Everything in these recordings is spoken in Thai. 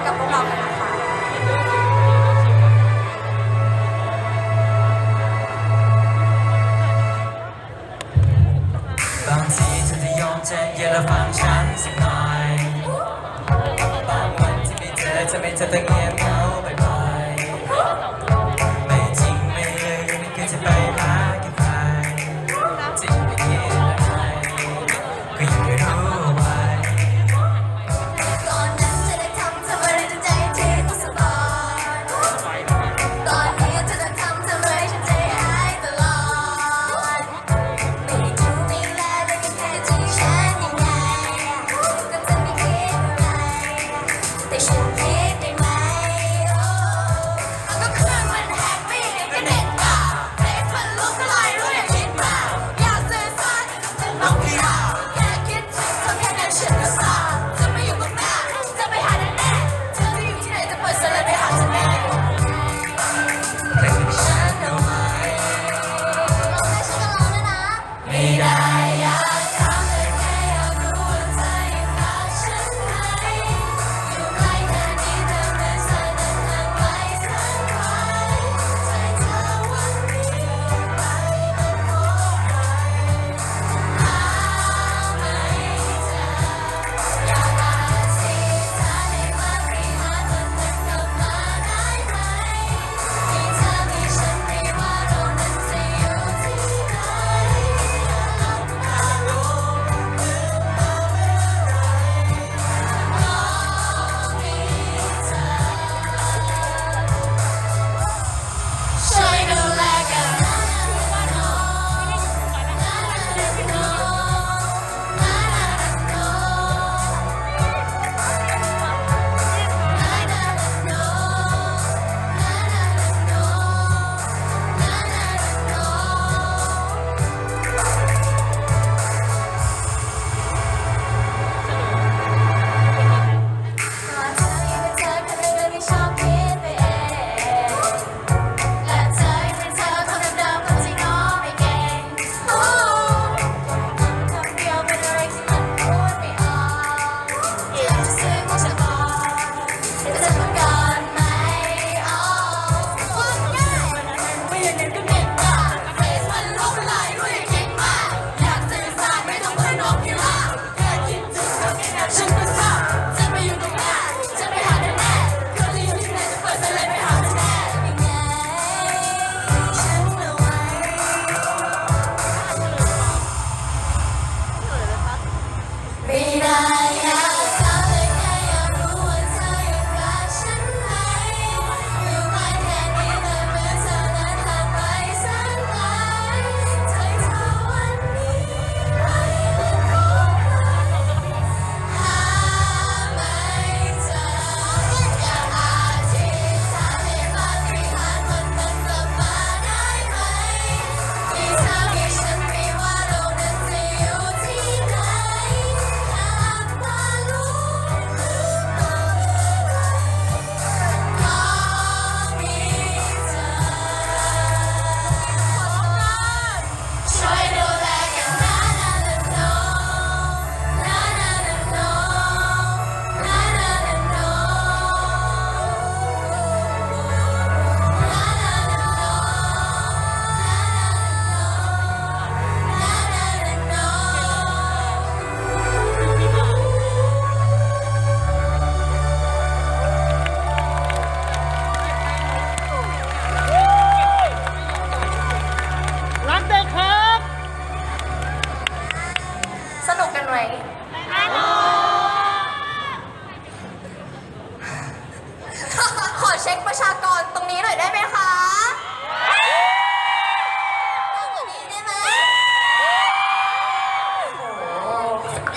看不到。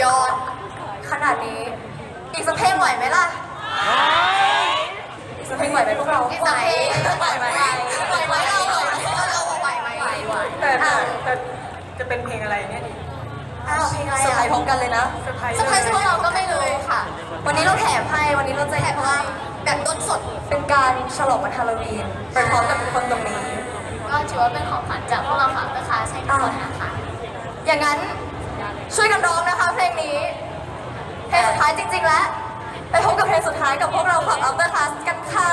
ยอด ขนาดนี้ อีกสักเพลงไหวไหมล่ะ อีกสักเพลงไหวไหมพวกเราไหวไหวไหมไหวไหมเราไหวไหมเราไหวไหมไหวไหวแต่แต่จะเป็นเพลงอะไรเนี่ยดิอ้าเซอร์ไพรส์พร้อมกันเลยนะเซอร์ไพรส์ไพรส์พวกเราก็ไม่เลยค่ะ วันนี้เราแถมให้ วันนี้เราจะแถมให้แบบต้นสด เป็นการฉลองวันฮาโลวีนไปพร้อมกับทุกคนตรงนี้ ก็ถือว่าเป็นของขวัญจากพวกเราค่ะนะคะใช่ทุกคนนะคะอย่างนั้น ช่วยกันร้องนะคะเพลงนี้เพลงสุดท้ายจริง ๆ แล้วไปพบกับเพลงสุดท้ายกับพวกเราของ After Class กันค่ะ